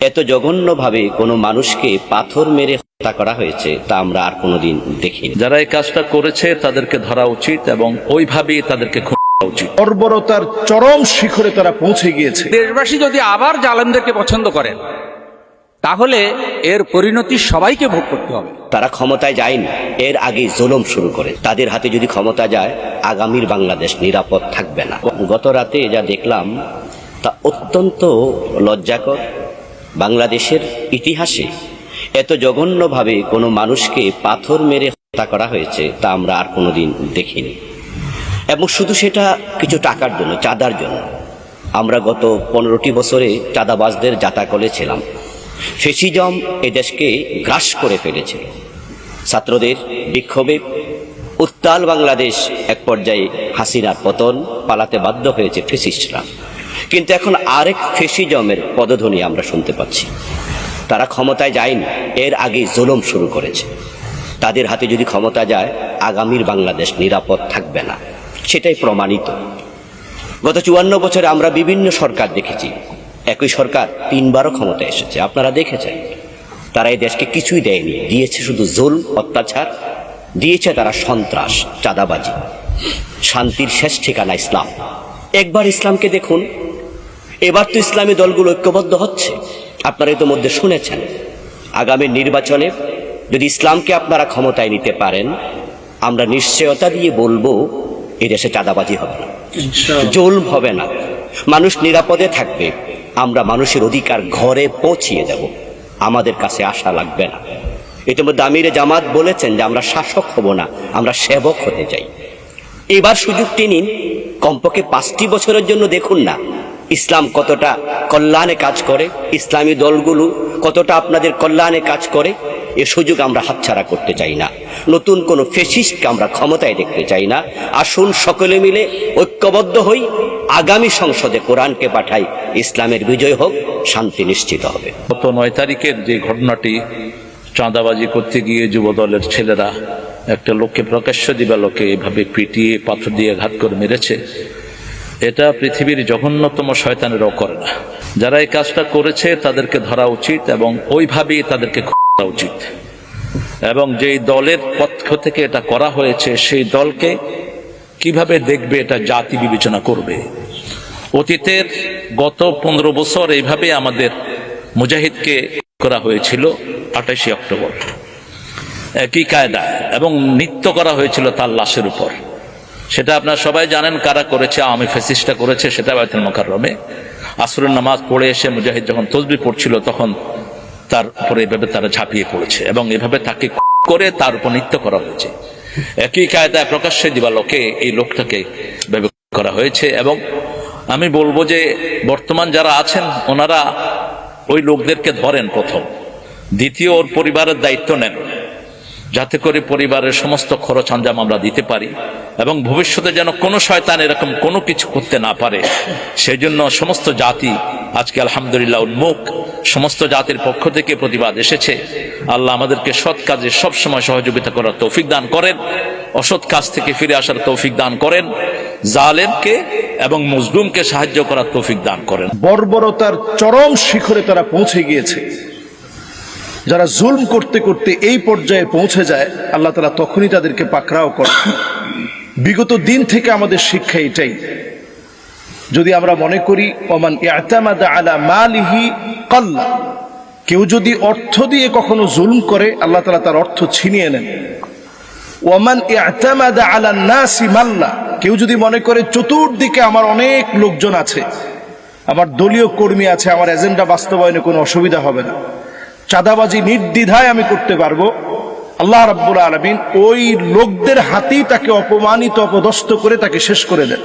এত জঘন্যভাবে কোনো মানুষকে পাথর মেরে হত্যা করা হয়েছে তা আমরা আর কোনোদিন দেখিনি। যারা এই কাজটা করেছে তাদেরকে ধরা উচিত এবং ওইভাবেই তাদেরকে খুন উচিত। বর্বরতার চরম শিখরে তারা পৌঁছে গিয়েছে। দেশবাসী যদি আবার জালেমদেরকে পছন্দ করেন তাহলে এর পরিণতি সবাইকে ভোগ করতে হবে। তারা ক্ষমতায় যায়নি এর আগে জুলুম শুরু করে। তাদের হাতে যদি ক্ষমতা যায় আগামীর বাংলাদেশ নিরাপদ থাকবে না। গত রাতে যা দেখলাম তা অত্যন্ত লজ্জাকর বাংলাদেশের ইতিহাসে এত জঘন্যভাবে কোনো মানুষকে পাথর মেরে হত্যা করা হয়েছে তা আমরা আর কোনোদিন দেখিনি। এবং শুধু সেটা কিছু টাকার জন্য, চাঁদার জন্য। আমরা গত পনেরোটি বছরে চাঁদাবাজদের যাতাকলে ছিলাম। ফেসিজম এ দেশকে গ্রাস করে ফেলেছিল ছাত্রদের বিক্ষোভে উত্তাল বাংলাদেশ এক পর্যায়ে হাসিনার পতন পালাতে বাধ্য হয়েছে ফেসিস্টরা। কিন্তু এখন আরেক ফেসিজমের পদধ্বনি আমরা শুনতে পাচ্ছি। তারা ক্ষমতায় যায়নি, এর আগেই জুলুম শুরু করেছে। তাদের হাতে যদি ক্ষমতা যায়, আগামীর বাংলাদেশ নিরাপদ থাকবে না। সেটাই প্রমাণিত। গত চুয়ান্ন বছরে আমরা বিভিন্ন সরকার দেখেছি। একই সরকার তিনবারও ক্ষমতায় এসেছে। আপনারা দেখেছেন। তারা এই দেশকে কিছুই দেয়নি। দিয়েছে শুধু জোল, অত্যাচার। দিয়েছে তারা সন্ত্রাস, চাঁদাবাজি। শান্তির শেষ ঠিকানা ইসলাম। একবার ইসলামকে দেখুন এবার তো ইসলামী দলগুলো ঐক্যবদ্ধ হচ্ছে। আপনারা ইতিমধ্যে শুনেছেন। আগামী নির্বাচনে যদি ইসলামকে আপনারা ক্ষমতায় নিতে পারেন আমরা নিশ্চয়তা দিয়ে বলব এদেশে চাঁদাবাজি হবে না। জুলম হবে না। মানুষ নিরাপদে থাকবে। আমরা মানুষের অধিকার ঘরে পৌঁছিয়ে দেব। আমাদের কাছে আশা লাগবে না। ইতিমধ্যে আমিরে জামাত বলেছেন যে আমরা শাসক হব না আমরা সেবক হতে চাই। এবার সুযোগটি নিন। কমপক্ষে পাঁচটি বছরের জন্য দেখুন না। ইসলাম কতটা কল্যাণে কাজ করে, ইসলামী দলগুলো কতটা আপনাদের কল্যাণে কাজ করে, এ সুযোগ আমরা হাতছাড়া করতে চাই না। নতুন কোনো ফেসিস্টকে আমরা ক্ষমতায় দেখতে চাই না। আসুন সকলে মিলে ঐক্যবদ্ধ হই, আগামী সংসদে কোরআনকে পাঠাই, ইসলামের বিজয় হোক, শান্তি নিশ্চিত হবে। গত নয় তারিখের যে ঘটনাটি চাঁদাবাজি করতে গিয়ে যুব দলের ছেলেরা একটা লোককে প্রকাশ্য দিবালোকে এভাবে পিটিয়ে, পাথর দিয়ে ঘাত করে মেরেছে এটা পৃথিবীর জঘন্যতম শয়তানেরও করে না। যারা এই কাজটা করেছে, তাদেরকে ধরা উচিত এবং ওইভাবেই তাদেরকে করা উচিত। এবং যেই দলের পক্ষ থেকে এটা করা হয়েছে, সেই দলকে কীভাবে দেখবে এটা জাতি বিবেচনা করবে? অতীতের গত পনেরো বছর এইভাবে আমাদের মুজাহিদকে করা হয়েছিল আঠাশে অক্টোবর। একই কায়দা এবং নৃত্য করা হয়েছিল তার লাশের উপর। সেটা আপনারা সবাই জানেন কারা করেছে আমি ফেসিসটা করেছে, সেটা বাইতুল মোকাররমে। আসরের নামাজ পড়ে এসে মুজাহিদ যখন তসবি পড়ছিল, তখন তার উপরে এভাবে তারা ঝাঁপিয়ে পড়েছে এবং এভাবে তাকে করে তার উপর নৃত্য করা হয়েছে। একই কায়দায় প্রকাশ্যে দিবালোকে এই লোকটাকে এভাবে করা হয়েছে এবং আমি বলব যে বর্তমান যারা আছেন, ওনারা ওই লোকদেরকে ধরেন প্রথম। দ্বিতীয় ওর পরিবারের দায়িত্ব নেন। যাতে করে পরিবারের সমস্ত খরচ আঞ্জাম আমরা দিতে পারি এবং ভবিষ্যতে যেন কোনো শয়তান এরকম কোনো কিছু করতে না পারে। সেই জন্য সমস্ত জাতি আজকে আলহামদুলিল্লাহ উন্মুখ। সমস্ত জাতির পক্ষ থেকে প্রতিবাদ এসেছে। আল্লাহ আমাদেরকে সৎ কাজে সবসময় সহযোগিতা করার তৌফিক দান করেন। অসৎ কাজ থেকে ফিরে আসার তৌফিক দান করেন। জালেমকে এবং মজলুমকে সাহায্য করার তৌফিক দান করেন। বর্বরতার চরম শিখরে তারা পৌঁছে গিয়েছে। যারা জুলম করতে করতে এই পর্যায়ে পৌঁছে যায়, আল্লাহ তালা তখনই তাদেরকে পাকড়াও করে বিগত দিন থেকে আমাদের শিক্ষা এটাই। যদি আমরা মনে করি, ওমান ইয়াতামাদা আলা মালিহি কাল্লা। কেউ যদি অর্থ দিয়ে কখনো জুলম করে, আল্লাহ তালা তার অর্থ ছিনিয়ে নেন। ওমান ইয়াতামাদা আলা নাসি মাল্লা। কেউ যদি মনে করে, চতুর্দিকে আমার অনেক লোকজন আছে, আমার দলীয় কর্মী আছে, আমার এজেন্ডা বাস্তবায়নে কোনো অসুবিধা হবে না। চাঁদাবাজি নির্দ্বিধায় আমি করতে পারব। আল্লাহ রাব্বুল আলমিন ওই লোকদের হাতেই তাকে অপমানিত, অপদস্থ করে তাকে শেষ করে দেন।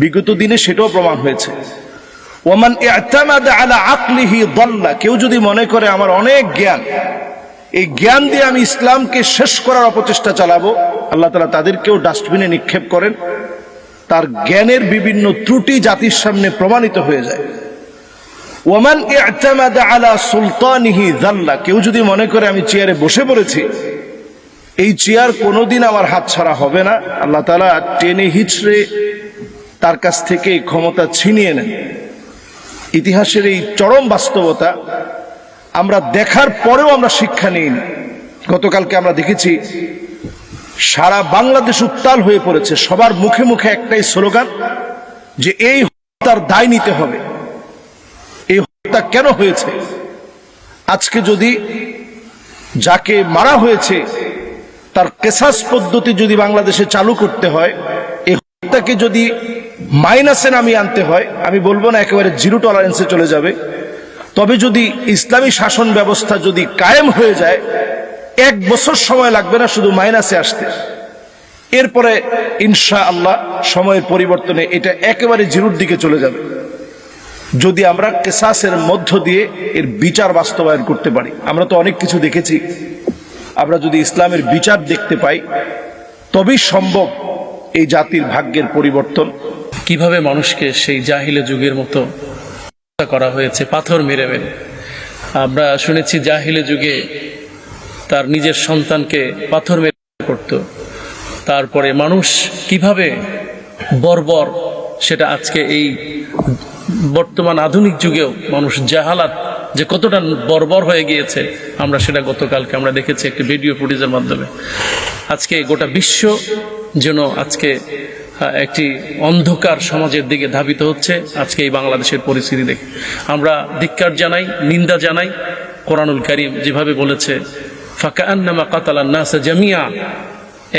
বিগত দিনে সেটাও প্রমাণ হয়েছে। ওমান আলা কেউ যদি মনে করে আমার অনেক জ্ঞান, এই জ্ঞান দিয়ে আমি ইসলামকে শেষ করার অপচেষ্টা চালাবো, আল্লাহ তালা তাদেরকেও ডাস্টবিনে নিক্ষেপ করেন। তার জ্ঞানের বিভিন্ন ত্রুটি জাতির সামনে প্রমাণিত হয়ে যায়। ওমান ইআতামাদা আলা সুলতানিহি যাল্লা, কেউ যদি মনে করে আমি চেয়ারে বসে পড়েছি, এই চেয়ার কোনোদিন আমার হাত ছাড়া হবে না। আল্লাহ তাআলা টেনে হিচড়ে তার কাছ থেকে ক্ষমতা ছিনিয়ে নেন। ইতিহাসের এই চরম বাস্তবতা আমরা দেখার পরেও আমরা শিক্ষা নিইনি গতকালকে আমরা দেখেছি, সারা বাংলাদেশ উত্তাল হয়ে পড়েছে। সবার মুখে মুখে একটাই স্লোগান, যে এই হত্যার দায় নিতে হবে। হত্যা কেন হয়েছে? আজকে যদি যাকে মারা হয়েছে, তার কেসাস পদ্ধতি যদি বাংলাদেশে চালু করতে হয় এই হত্যাকে যদি মাইনাসে নামিয়ে আনতে হয়, আমি বলব না একেবারে জিরো টলারেন্সে চলে যাবে, তবে যদি ইসলামী শাসন ব্যবস্থা যদি কায়েম হয়ে যায়, এক বছর সময় লাগবে না শুধু মাইনাসে আসতে। এরপরে ইনশা আল্লাহ সময়ের পরিবর্তনে এটা একেবারে জিরোর দিকে চলে যাবে। যদি আমরা কেসাসের মধ্য দিয়ে এর বিচার বাস্তবায়ন করতে পারি, আমরা তো অনেক কিছু দেখেছি। আমরা যদি ইসলামের বিচার দেখতে পাই, তবেই সম্ভব এই জাতির ভাগ্যের পরিবর্তন। কীভাবে মানুষকে সেই জাহিলে যুগের মতো করা হয়েছে, পাথর মেরে মেরে। আমরা শুনেছি জাহিলে যুগে তার নিজের সন্তানকে পাথর মেরে করত। তারপরে মানুষ কীভাবে বর্বর সেটা আজকে এই বর্তমান আধুনিক যুগেও মানুষ জাহালাত যে কতটা বর্বর হয়ে গিয়েছে, আমরা সেটা গতকালকে আমরা দেখেছি একটি ভিডিও ফুটেজের মাধ্যমে। আজকে গোটা বিশ্ব যেন আজকে একটি অন্ধকার সমাজের দিকে ধাবিত হচ্ছে আজকে এই বাংলাদেশের পরিস্থিতি দেখে। আমরা ধিক্কার জানাই, নিন্দা জানাই। কোরআনুল করিম যেভাবে বলেছে, ফাঁকা আন্নামা কাতালান নাসা জামিয়া,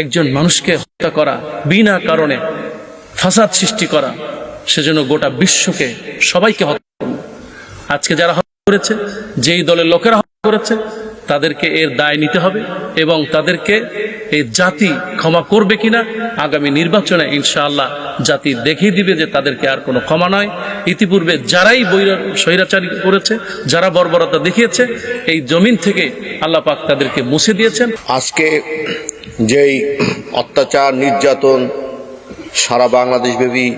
একজন মানুষকে হত্যা করা বিনা কারণে ফাসাদ সৃষ্টি করা সেজন্য গোটা বিশ্বকে সবাইকে হত্যা করল আজকে যারা হত্যা করেছে, যেই দলের লোকেরা হত্যা করেছে, তাদেরকে এর দায় নিতে হবে এবং তাদেরকে এই জাতি ক্ষমা করবে কিনা আগামী নির্বাচনে ইনশাআল্লাহ জাতি দেখিয়ে দিবে যে তাদেরকে আর কোনো ক্ষমা নয়। ইতিপূর্বে যারাই বৈরা- স্বৈরাচারী করেছে, যারা বর্বরতা দেখিয়েছে, এই জমিন থেকে আল্লাহ পাক তাদেরকে মুছে দিয়েছেন। আজকে যেই অত্যাচার, নির্যাতন সারা বাংলাদেশব্যাপী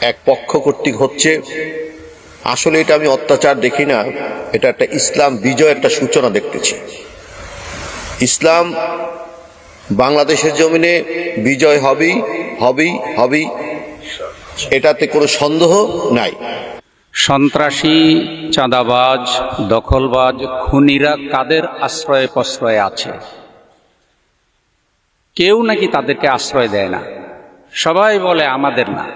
এক পক্ষ কর্তৃক হচ্ছে, আসলে এটা আমি অত্যাচার দেখি না, এটা একটা ইসলাম বিজয় একটা সূচনা দেখতেছি। ইসলাম বাংলাদেশের জমিনে বিজয় হবেই হবেই হবেই, এটাতে কোনো সন্দেহ নাই। সন্ত্রাসী, চাঁদাবাজ, দখলবাজ, খুনিরা কাদের আশ্রয়ে প্রশ্রয়ে আছে? কেউ নাকি তাদেরকে আশ্রয় দেয় না? সবাই বলে আমাদের না।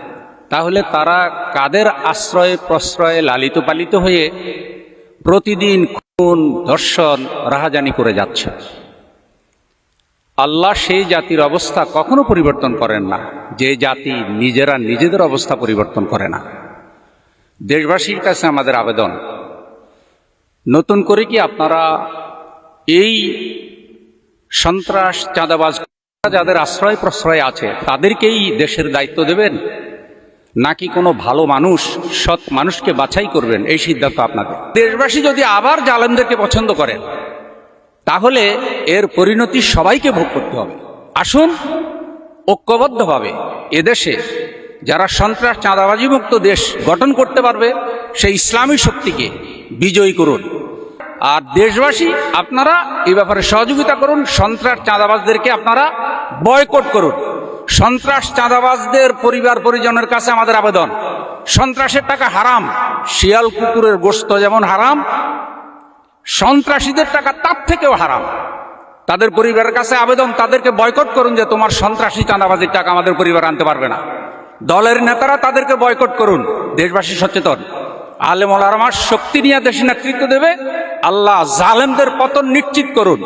তাহলে তারা কাদের আশ্রয়ে প্রশ্রয়ে লালিত পালিত হয়ে প্রতিদিন খুন, ধর্ষণ, রাহাজানি করে যাচ্ছে? আল্লাহ সেই জাতির অবস্থা কখনো পরিবর্তন করেন না। যে জাতি নিজেরা নিজেদের অবস্থা পরিবর্তন করে না। দেশবাসীর কাছে আমাদের আবেদন, নতুন করে কি আপনারা এই সন্ত্রাস, চাঁদাবাজ যাদের আশ্রয় প্রশ্রয় আছে, তাদেরকেই দেশের দায়িত্ব দেবেন? নাকি কোনো ভালো মানুষ সৎ মানুষকে বাছাই করবেন? এই সিদ্ধান্ত আপনাদের। দেশবাসী যদি আবার জালেমদেরকে পছন্দ করেন তাহলে এর পরিণতি সবাইকে ভোগ করতে হবে। আসুন, ঐক্যবদ্ধভাবে এদেশে যারা সন্ত্রাস চাঁদাবাজি মুক্ত দেশ গঠন করতে পারবে, সেই ইসলামী শক্তিকে বিজয়ী করুন। আর দেশবাসী, আপনারা এ ব্যাপারে সহযোগিতা করুন, সন্ত্রাস, চাঁদাবাজদেরকে আপনারা বয়কট করুন। সন্ত্রাস চাঁদাবাজদের পরিবার পরিজনের কাছে আমাদের আবেদন। সন্ত্রাসের টাকা হারাম, শিয়াল কুকুরের গোস্ত যেমন হারাম, সন্ত্রাসীদের টাকা তার থেকেও হারাম। তাদের পরিবারের কাছে আবেদন, তাদেরকে বয়কট করুন যে তোমার সন্ত্রাসী চাঁদাবাজির টাকা আমাদের পরিবার আনতে পারবে না। দলের নেতারা তাদেরকে বয়কট করুন, দেশবাসী সচেতন। আলেম আমার শক্তি নিয়ে দেশে নেতৃত্ব দেবে আল্লাহ জালেমদের পতন নিশ্চিত করুন।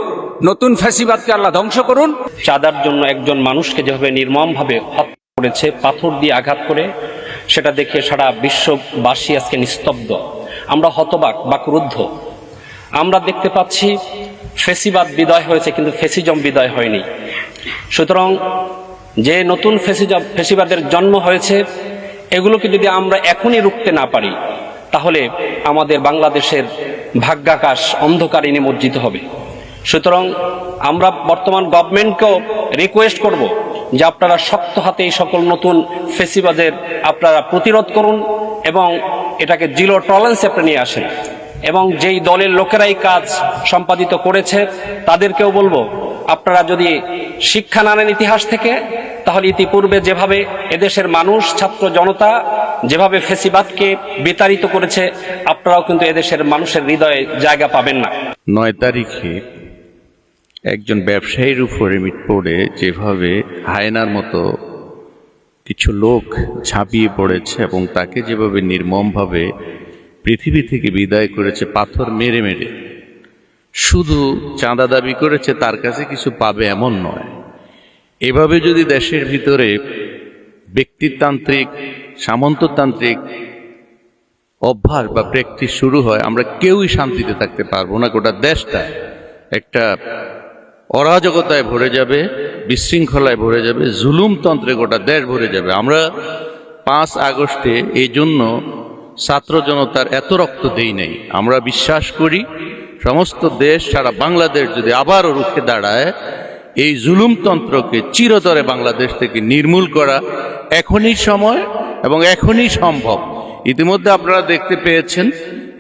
নতুন ফ্যাসিবাদকে আল্লাহ ধ্বংস করুন। চাঁদার জন্য একজন মানুষকে যেভাবে নির্মমভাবে হত্যা করেছে, পাথর দিয়ে আঘাত করে, সেটা দেখে সারা বিশ্ববাসী আজকে নিস্তব্ধ। আমরা হতবাক বা ক্রুদ্ধ আমরা দেখতে পাচ্ছি ফেসিবাদ বিদায় হয়েছে, কিন্তু ফেসিজম বিদায় হয়নি। সুতরাং যে নতুন ফেসিজম ফেসিবাদের জন্ম হয়েছে, এগুলোকে যদি আমরা এখনই রুখতে না পারি তাহলে আমাদের বাংলাদেশের ভাগ্যাকাশ অন্ধকারে নিমজ্জিত হবে। সুতরাং আমরা বর্তমান গভর্নমেন্টকেও রিকোয়েস্ট করব যে আপনারা শক্ত হাতে এই সকল নতুন ফেসিবাদের আপনারা প্রতিরোধ করুন এবং এটাকে জিরো টলারেন্সে আপনি নিয়ে আসেন। এবং যেই দলের লোকেরাই কাজ সম্পাদিত করেছে, তাদেরকেও বলব আপনারা যদি শিক্ষা না নেন ইতিহাস থেকে, তাহলে ইতিপূর্বে যেভাবে এদেশের মানুষ, ছাত্র জনতা যেভাবে ফেসিবাদকে বিতাড়িত করেছে, আপনারাও কিন্তু এদেশের মানুষের হৃদয়ে জায়গা পাবেন না। নয় তারিখে একজন ব্যবসায়ীর উপরে মিটপোড়ে যেভাবে হায়নার মতো কিছু লোক ঝাঁপিয়ে পড়েছে এবং তাকে যেভাবে নির্মমভাবে পৃথিবী থেকে বিদায় করেছে, পাথর মেরে মেরে। শুধু চাঁদা দাবি করেছে, তার কাছে কিছু পাবে এমন নয়। এভাবে যদি দেশের ভিতরে ব্যক্তিতান্ত্রিক, সামন্ততান্ত্রিক অভ্যাস বা প্র্যাকটিস শুরু হয়, আমরা কেউই শান্তিতে থাকতে পারব না। গোটা দেশটা একটা অরাজকতায় ভরে যাবে, বিশৃঙ্খলায় ভরে যাবে, জুলুমতন্ত্রে গোটা দেশ ভরে যাবে। আমরা পাঁচ আগস্টে এই জন্য ছাত্র জনতার এত রক্ত দেই নাই। আমরা বিশ্বাস করি সমস্ত দেশ, সারা বাংলাদেশ যদি আবারও রুখে দাঁড়ায়, এই জুলুমতন্ত্রকে চিরতরে বাংলাদেশ থেকে নির্মূল করা এখনই সময় এবং এখনই সম্ভব। ইতিমধ্যে আপনারা দেখতে পেয়েছেন,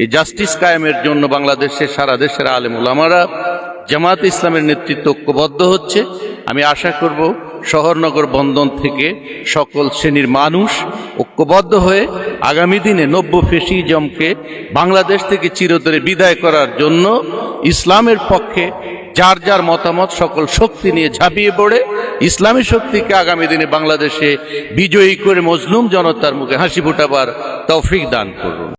এই জাস্টিস কায়েমের জন্য বাংলাদেশের সারা দেশের আলেম ওলামারা জামাত ইসলামের নেতৃত্ব ঐক্যবদ্ধ হচ্ছে। আমি আশা করব শহরনগর বন্দন থেকে সকল শ্রেণির মানুষ ঐক্যবদ্ধ হয়ে আগামী দিনে নব্য ফেসিজমকে বাংলাদেশ থেকে চিরতরে বিদায় করার জন্য ইসলামের পক্ষে যার যার মতামত, সকল শক্তি নিয়ে ঝাঁপিয়ে পড়ে, ইসলামী শক্তিকে আগামী দিনে বাংলাদেশে বিজয়ী করে মজলুম জনতার মুখে হাসি ফোটাবার তৌফিক দান করুন।